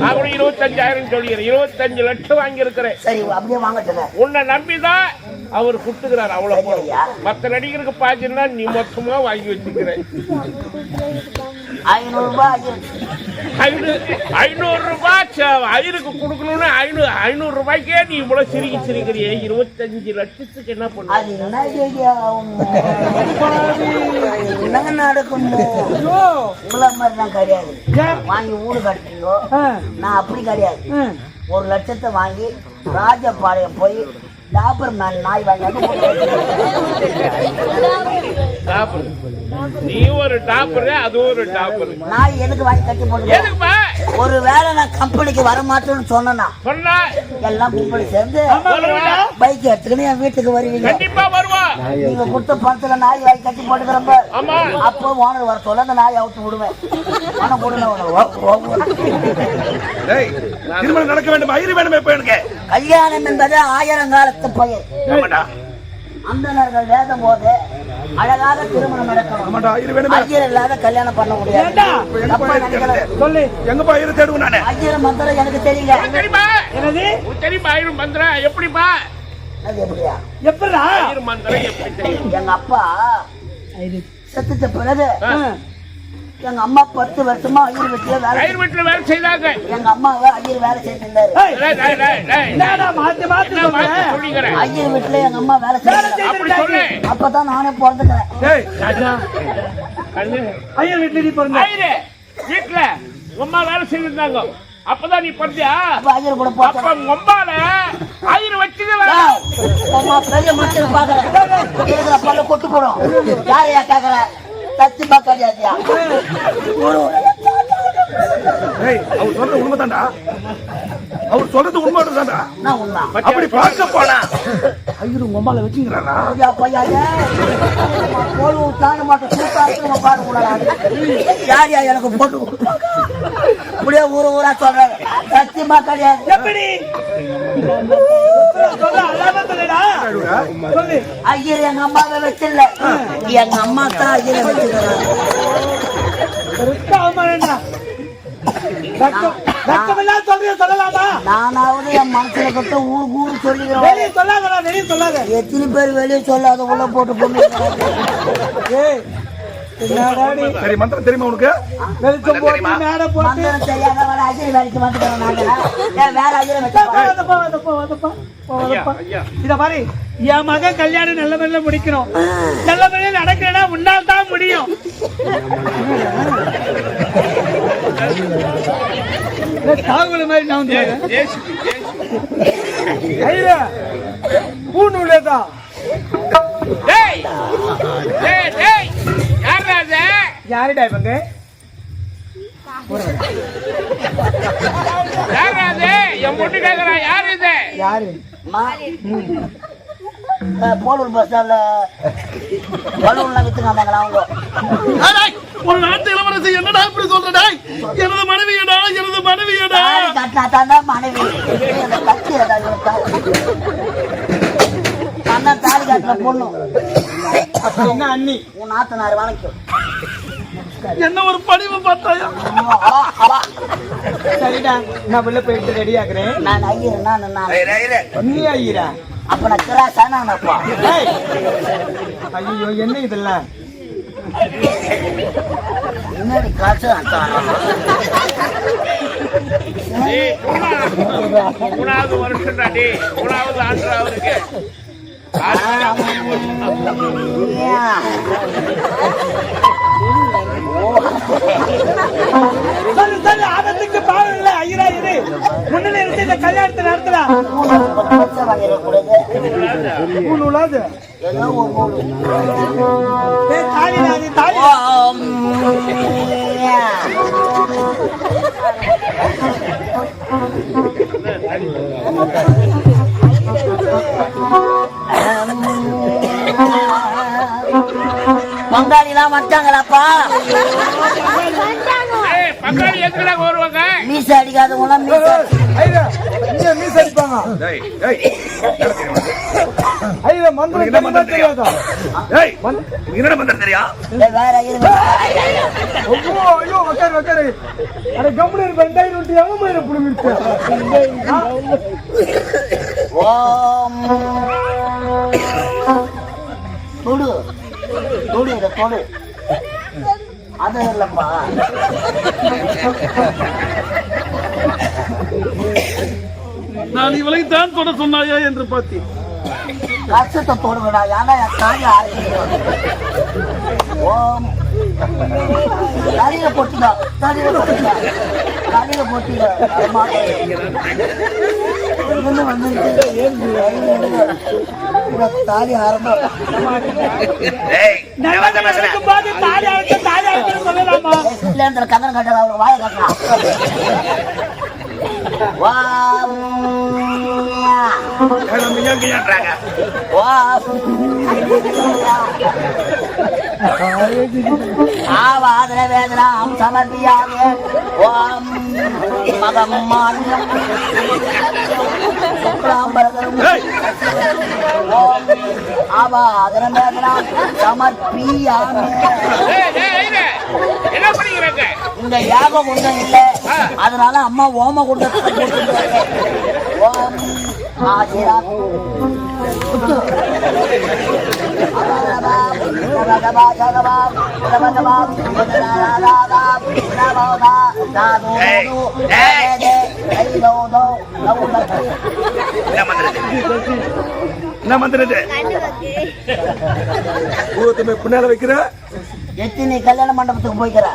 நான் இருபத்தஞ்சாயிரம் சொல்லிடுறேன் இருபத்தஞ்சு லட்சம் வாங்கியிருக்கிறேன். சரி அப்படியே உன்னை நம்பிதான் அவர் கொடுத்துக்கிறார் அவ்வளவு? மத்த நடிகருக்கு பாய்ச்சுன்னா நீ மொத்தமா வாங்கி வச்சுக்கிற ஐநூறு ரூபாய் ஆகிருச்சு. ஐநூறு ஐநூறு ரூபாய் ச- ஐயருக்கு கொடுக்கணும்னு ஐநூறு ஐநூறு ரூபாய்க்கே நீ இவ்வளவு சிரிக்கி சிரிக்கிறியே. இருபத்தஞ்சு லட்சத்துக்கு என்ன பண்ண அது என்ன ஐடியா? ஆகுமோ? என்னங்க நடக்குமோ உங்களை மாதிரி தான் கிடையாது வாங்கி ஊடு கட்டுறீங்கோ நான் அப்படி கிடையாது. ஒரு லட்சத்தை வாங்கி ராஜபாளையம் போய் டாபர் மேன் நாய் வாங்கி நீ ஒரு டாப்பர் அது ஒரு டாப்பர் நாய் எதுக்கு வாங்கி கட்டி போட்டு எதுக்குப்பா? ஒரு வேளை நான் கம்பெனிக்கு வர மாட்டேன்னு சொன்னேன்னா சொன்னா? எல்லாம் கும்பல் சேர்ந்து. பைக் எடுத்துக்கின்னு என் வீட்டுக்கு வருவீங்க. கண்டிப்பா வருவான் நீங்க கொடுத்த பணத்துல நாய் வாங்கி கட்டி போட்டுக்கிறப்ப ஆமா. அப்போ ஓனர் வர சொல்ல அந்த நாயை அவுத்து விடுவேன். டேய், திருமணம் நடக்க வேண்டும் ஐயரு வேணுமே இப்ப எனக்கு. கல்யாணம் என்பது ஆயிரம் காலத்து பயிர் ஆமாடா அந்தனர்கள் வேதம் போது அழகாக திருமணம் நடக்கணும். ஐயரு வேணுமே. ஐயர் இல்லாத கல்யாணம் பண்ண முடியாது. சொல்லு. எங்கப்பா ஐயரு தேடுவேன் நானு. ஐயர் மந்திரம் எனக்கு தெரியல. தெரியுமா? உனக்கு தெரியுமா? ஆயிரம் மந்திரம். எப்படிப்பா? அது எப்படியா? எப்படா? ஆயிரம் மந்திரம் எப்படி தெரியும்? எங்க அப்பா செத்துட்ட பிறகு எங்க அம்மா பத்து வருஷமா ஐயர் வீட்டுல வேலை ஆயிரம் வீட்டுல வேலை செய்தாங்க. எங்க அம்மாவை ஐயர் வேலை செய்திருந்தாரு. டேய், டேய், டேய், டேய். என்னடா மாத்தி மாத்தி என்ன மாத்தி சொல்ற? சொல்லிக்கிறேன்? ஐயர் வீட்டுல எங்க அம்மா வேலை சொல்லு. அப்பதான் நானே பிறந்துக்கிறேன் டேய் கண்ணு. ஐயர் வீட்டுல நீ பிறந்த. வீட்டுல அம்மா வேலை செய்திருந்தாங்க. அப்பதான் நீ பிறந்தியா? அப்ப ஐயர் கூட அப்ப ஆயிரம் வச்சுது அம்மா பெரிய மனுஷன் பாக்குறேன் பல்ல கொட்டு போடும். யாரையா கேக்குற? பாக்காதியா டேய் அவர் சொல்றது உண்மைதான்டா. அவர் சொல்றது உண்மை தான்டா நான் உண்மை அப்படி பார்க்க போனா ஐயரு உங்க அம்மால வச்சுங்கிறாரா? ஐயா பையா போடு தாங்க மாட்டோம் கூடாது யாரையா எனக்கு போட்டு? இப்படியே ஊர ஊரா சொல்றாங்க. சத்தியமா கிடையாது எப்படி? சொல்ல அழகா சொல்லுடா சொல்லு ஐயர் எங்க அம்மாவை வச்சில்ல எங்க அம்மா தான் ஐயரை வச்சுக்கிறாங்க நானாவது என் மனசுல கட்ட ஊரு வெளியே சொல்லாதடா வெளியே சொல்லாத. எத்தனை பேர் வெளியே சொல்லாத உள்ள போட்டு பொண்ணு சரி மந்திரம் தெரியுமா உனக்கு? வெளிச்சம் போட்டு போட்டு. மந்திரம் தெரியாதவன அஜய் வேலைக்கு வந்துக்கிறோம் நாங்க. வேற அஜய் வதப்பா, இத பாரு என் மகன் கல்யாணம் நல்ல முறையில முடிக்கணும். நல்ல முறையில உன்னால் தான் முடியும். தாகுல மாதிரி நான். ஐயா பூநூலேதான் டேய், டேய்? யாருடா இவங்க? அது? என் பொண்ணு கேக்குறா, யார் இது? யாரு? போலூர் பஸ் ஸ்டாண்ட்ல பலூன்லாம் வித்துக்காந்தாங்களா அவங்க ஒரு நாட்டு இளவரசி என்னடா இப்படி சொல்றடா எனது மனைவியடா எனது மனைவியடா. கட்டினா தாண்டா மனைவி. நான் தாலி கட்டின பொண்ணு. என்ன அண்ணி? உன் நாத்தனார் வணக்கம். என்ன ஒரு படிவு பார்த்தாயா? சரிடா நான் உள்ள போயிட்டு ரெடி ஆகுறேன். நான் ஐயர் நான் நான். நீ ஐயரா? அப்ப நான் கிராசா நான் அப்பா ஐயோ என்ன இதெல்லாம் முன்னாடி காசு மூணாவது. மூணாவது ஆண்டுடா அவருக்கு. ஆபத்துக்கு பாவம் இல்ல முன்னில இருந்து இந்த கல்யாணத்தை நடத்தலாம் மூணு உலாது ஏதோ தாலி பங்காளிலாம் வந்துட்டாங்களாப்பா? பங்காளி எதுக்குடா வருவாங்க மீச அடிக்காதவங்களாம் மீச ஐயா இங்க அடிப்பாங்க. டேய் டேய். ஐயோ மந்திரம் என்ன மந்திரம் என்ன டேய், வேற ஐயோ அட கம்முனு ரெண்டாயிரம் நோட்டு எவன் ஓம். தொடு அது இல்லப்பா. நான் இவளை தான் தொட சொன்னாயா என்று பார்த்தேன் கஷ்டத்தை தொடுங்கடா ஏன்னா என் ஆரம்பிக்கிறோம் ஓம். தலையில போட்டுங்க தலையில போட்டுங்க தலையில போட்டுங்க வந்துருச்சு. இந்த தாலி ஆரம்பம் இல்ல கதன் கட்டல அவர் வாய கட்டலாம் வா ஆவாதன வேதனாம் சமர்ப்பியாமே ஓம் மகம் ஓம் ஆவாதன வேதனாம் சமர்ப்பியாமே ஏய், யாக குண்டம் இல்ல. அதனால அம்மா ஓம குண்டத்தை ஓம். என்ன மந்திரம் இது? பின்னால வைக்கிற எத்தினி கல்யாண மண்டபத்துக்கு போய்க்கிற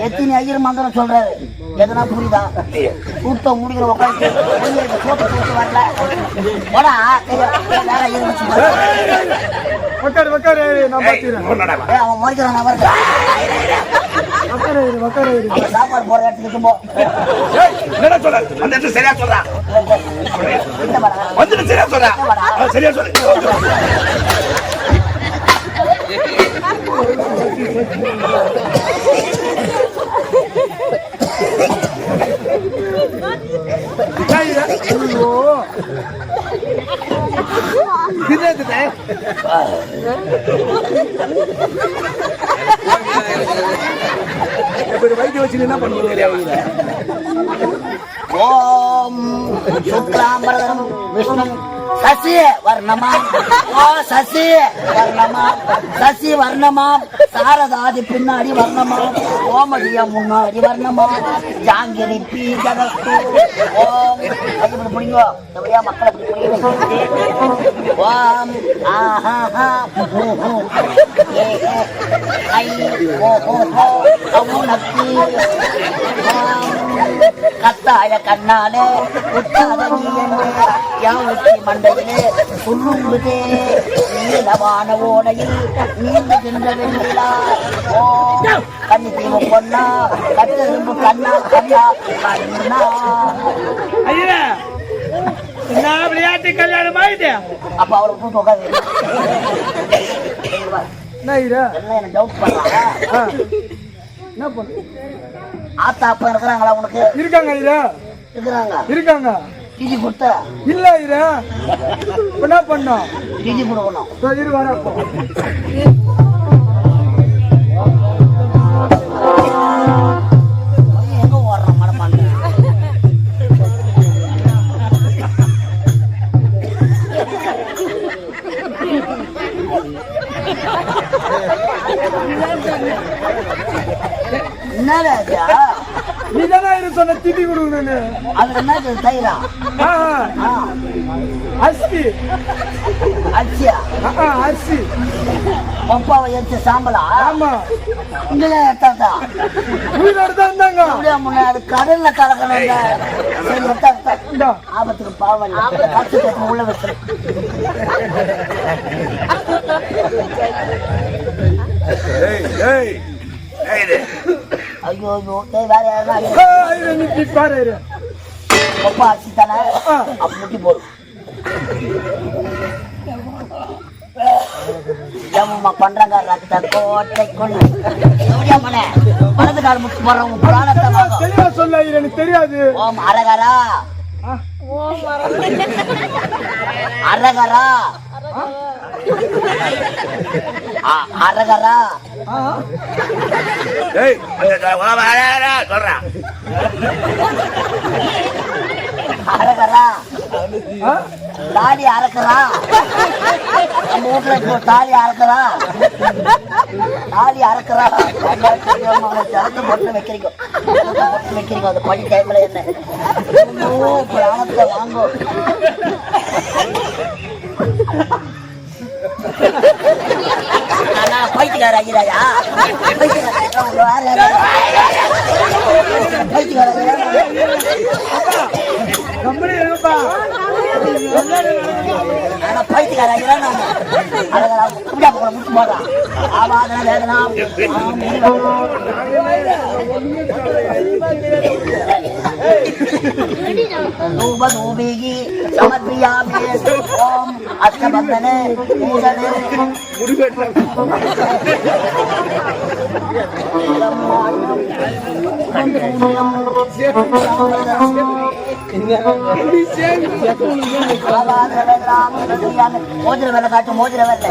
எத்தினி ஐயர் மந்திரம் சொல்றாரு எதனா புரியுதா கூட்டம் முடிக்கிற உட்காந்து சோப்பு கொடுத்து வரல போடா வேற பாரு. உக்காரு உக்காரு நான். ஏய், அவன் முறைக்கிறான் உக்காரு இரு. அவன் சாப்பாடு போற இடத்துக்கு போ ஏய், என்னடா சொல்ற? அந்த இடத்துல சரியா சொல்றா. கிட்ட வாடா. வந்துட்டு சரியா சொல்றா. ஆ, சரியா சொல்லு. ஐயோ. வச்சு என்ன பண்ணுவீங்க ஓம் சுக்லாம்பரம் விஷ்ணு சசி வர்ணமாம் ஓ சசி வர்ணமாம் சசி வர்ணமாம் சாரதாதி பின்னாடி வர்ணமாம் ஓமதிய முன்னாடி வர்ணமாம் ஜாங்கிரி பி ஜகஸ்து. ஓம். அது இப்படி பிடிங்கோ. எப்படியா மக்களை இப்படி ஓம். ஆஹா ஹூ ஹூ ஏ ஏ ஐ ஓ ஹோ ஹோ அவு நக்கி ஓம் கத்தாழ கண்ணாலே உத்தாத நீ என்று யான் உச்சி மண்டையிலே சுருங்குதே நீலவான ஓடையில் நீந்துகின்ற வெண்ணிலா ஓ கண்ணி தீவு பொன்னா கட்டெரும்பு கண்ணா கண்ணா கண்ணா ஐயா என்ன விளையாட்டு கல்யாணமா இது அப்ப அவரை கூட்டு உட்காந்து என்ன என்ன டவுட் பண்றாங்க ஆ. என்ன பண்ணு? ஆத்தா அப்பா இருக்கிறாங்களா உனக்கு? இருக்காங்க ஐயா இருக்கிறாங்க இருக்காங்க. டிஜி கொடுத்த? இல்ல ஐயா என்ன பண்ணோம்? டிஜி கொடுக்கணும். இரு இது? நீ தானே இரு சொன்ன திட்டி கொடுக்கணும்னு அது என்னது தயிரா? ஆ, ஆ, அரிசி. அரிசியா? அரிசி. பப்பாவை எடுத்து சாம்பலா? ஆமா. இங்கே எடுத்தாதா உயிரோடு தான் இருந்தாங்க. அப்படியே முன்ன அது கடல்ல. சரி எடுத்தா எடுத்தா. இந்தா. ஆபத்துக்கு பாவம் உள்ள ஏய் ஏய். ஏய் இது. ஐயோ ஐயோ டேய் வேற யாரா அப்பா அரிசி முட்டி போடும் ஏமா பண்றாங்க ரத்த கோட்டைக்குள்ள எவ்வளவு மனே மனது கால் முட்டு போறவங்க புராணத்தை தெரியாது. அரகரா அரகரா? அரகரா ஏய் சொல்றேன் அரகரா தாலி அறக்குறா. நம்ம வீட்டுல இப்போ தாலி அறக்குறா. தாலி அறக்குறா. ஜலத்து பொட்டு வைக்கிறீங்க. பொட்டு வைக்கிறீங்க. அந்த படி டைம்ல என்ன? ஐயோ, பிராணத்தை வாங்கும் ஆனா பைத்தியக்கார ஐயராயா பைத்தியக்கார ஐயரா தூபதூபிகி சமர்ப்பியாமே ஓம் அஷ்டபந்தனே பூசனே முடிவெட்ட மோதிர வேலை காட்டு மோதிர வேலை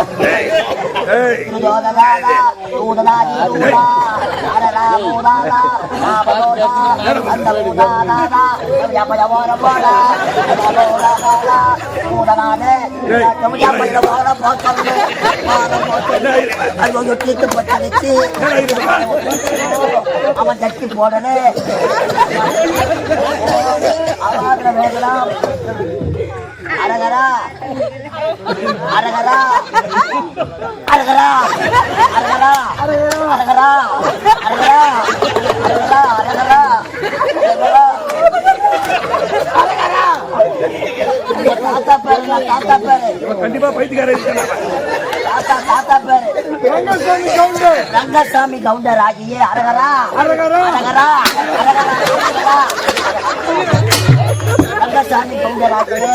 அவன் தட்டி போடல அரகரா அரகரா அரகரா? அரகரா? அரகரா? அரகரா? அரகரா? அரகரா? அரகரா? அரகரா? தாத்தா பேரு நான் தாத்தா பேரு. கண்டிப்பா பைத்தியக்காரன் தாத்தா தாத்தா பேரு. ரங்கசாமி கவுண்டர். ரங்கசாமி கவுண்டர் ஆகிய அரகரா. அரகரா. அரகரா. அரகரா. அரகரா ரங்கசாமி கவுண்டர் ஆகிய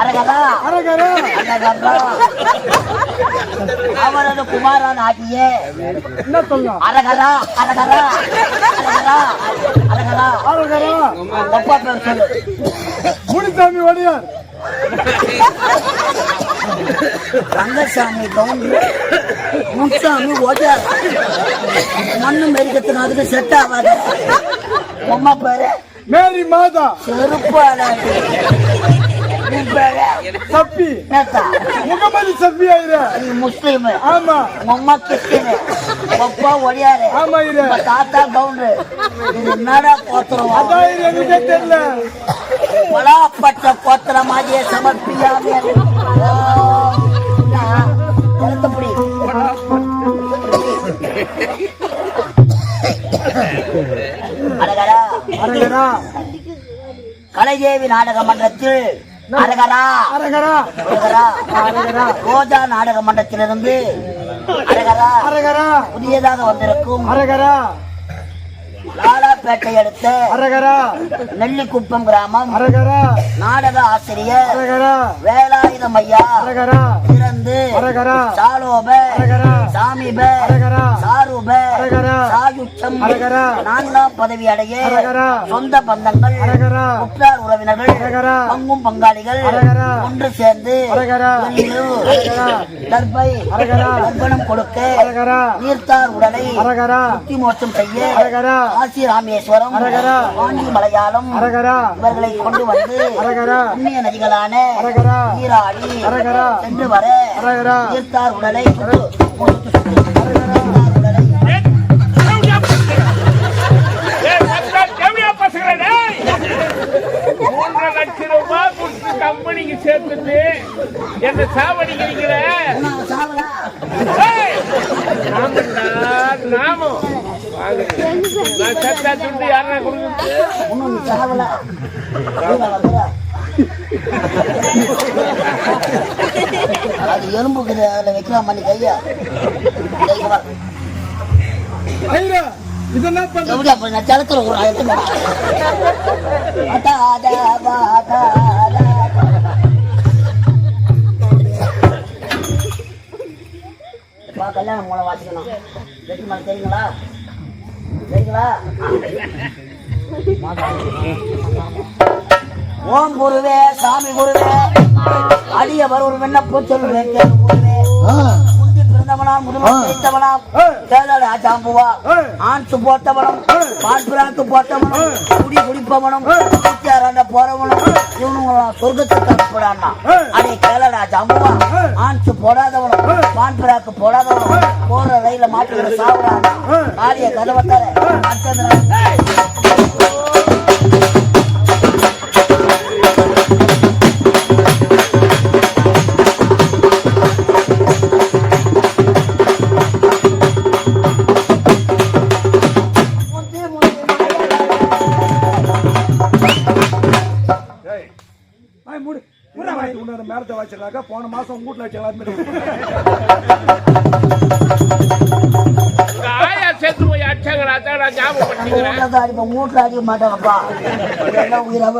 அரகரா. அரகரா. அரகரா. அவரது குமாரன் ஆகிய என்ன சொல்லலாம் அரகரா அரகரா அரகரா அரகரா. அரகரா. அப்பா பேர் சொல்லு. முனிசாமி வடியார். ரங்கசாமி கவுண்டர் முன்சாமி ஓட்டார் மண்ணு மெரிக்கத்துக்கு அதுக்கு செட் ஆகாது. அம்மா பேரு. மேரி மாதா. சப்பி. முகமது சப்பி ஆயிரு. முஸ்லீம். ஆமா. உம்மா கிறிஸ்டின். அப்பா ஒடியாரு. ஆமா இரு. தாத்தா பவுண்டர். என்னடா போத்திரம் அதான் இரு எனக்கே தெரியல. பலாப்பட்ட போத்திரமாகிய சமர்ப்பியாமே. எழுத்தப்படி கலைதேவி நாடக மன்றத்தில் ரோஜா நாடக மன்றத்திலிருந்து புதியதாக வந்திருக்கும் அரகரா. பேட்டை அரகரா. நெல்லிக்குப்பம் கிராமம். நாடக ஆசிரியர். வேலாயுதம் ஐயா இறந்து சாலோப. சாமிப. சாரூப. சாயுட்சம். நான்காம் பதவி அடைய சொந்த பந்தங்கள். உற்றார் உறவினர்கள். பங்கும் பங்காளிகள். ஒன்று சேர்ந்து கர்ப்பை கர்ப்பணம் கொடுக்க நீர்த்தார் உடலை முக்தி மோட்சம் செய்ய ஆசி ராமியை மலையேஸ்வரம் வாங்கி மலையாளம் இவர்களை கொண்டு வந்து புண்ணிய நதிகளான நீராடி சென்று வர ஈர்த்தார் உடலை. மூன்று லட்சம் ரூபாய் கம்பெனிக்கு சத்தா துண்டு யாரா அது எலும்புக்கு அதில் வைக்கலாம் பண்ணி கையா இதெல்லாம் எப்படி அப்ப நான் கல்யாணம் மூலம் வாசிக்கணும் வெற்றி மலை தெரியுங்களா ஓம் குருவே சாமி குருவே அடிய வருவர் விண்ணப்பம் சொல்லுவேன் குருவே. பிறந்தவனாம் முதல்வர் ஜெயித்தவனாம் கேளடா சாம்புவா ஆண்சு போட்டவனும் பான்பிராக்கு போட்டவனும் குடி குடிப்பவனும் குடிச்சாராண்ட போறவனும் இவனுங்களாம் சொர்க்கத்துக்கு அனுப்பிடான்னா அடே கேளடா சாம்புவா ஆண்சு போடாதவனும் பான்பிராக்கு போடாதவனும் போற ரயில மாட்டுக்கிற சாப்பிடானா காரிய கதவத்தார வாய் மேலத்தை வச்சிருக்காக்க போன மாசம் உங்க வீட்டுல வச்சாங்க உங்க ஆயா செத்து போய் அடிச்சாங்களா? அதான் நான் ஞாபகம் அடிக்க மாட்டாங்கப்பா. உயிராக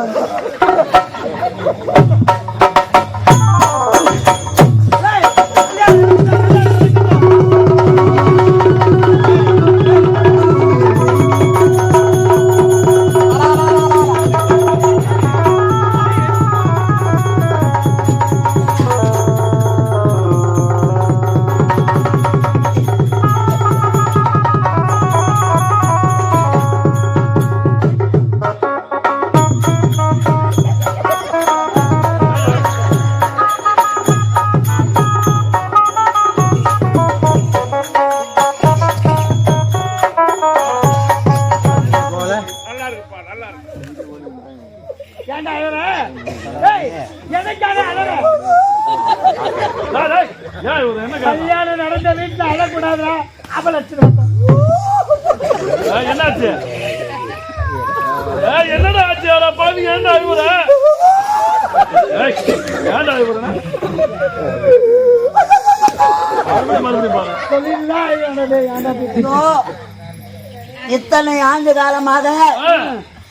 இத்தனை ஆண்டு காலமாக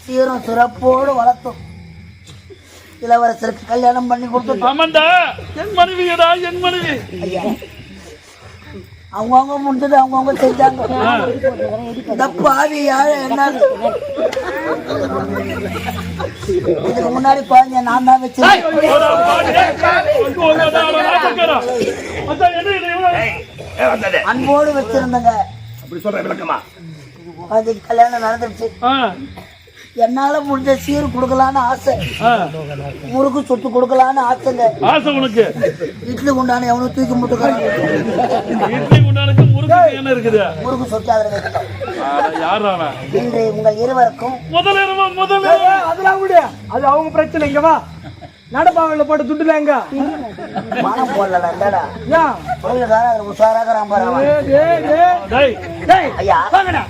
சீரும் சிறப்போடு வளர்த்தோம். இளவரசருக்கு கல்யாணம் பண்ணி ஆமாண்டா என் மனைவியடா என் மனைவி? ஐயா அவங்கவுங்க முடிஞ்சது அவங்கவுங்க செஞ்சாங்க. இந்த பாவி யாரு என்ன இதுக்கு முன்னாடி குழந்தைய நான் தான் இவ்வளவு? அன்போடு வச்சிருந்தங்க. அப்படி சொல்ற விளக்கமா. அதுக்கு கல்யாணம் நடந்துருச்சு. என்னால முடிஞ்ச சீர் கொடுக்கலான்னு ஆசை. முறுக்கு சுட்டு கொடுக்கலான்னு ஆசைங்க. ஆசை உனக்கு. இட்லி குண்டான எவனும் தூக்கி முட்டுக்கிறான் இட்லி குண்டானுக்கு முறுக்கு என்ன இருக்குது? முறுக்கு சுட்டு அதில் அவன்? இன்று உங்கள் இருவருக்கும் முதல் இரவா முதல்? அதெல்லாம் விடு. அது அவங்க பிரச்சனை. இங்க வா. நடப்பாவில போட்டு துட்டுல எங்க? மனம் போடல ஏன் டேய், ஐயா. வாங்கடா.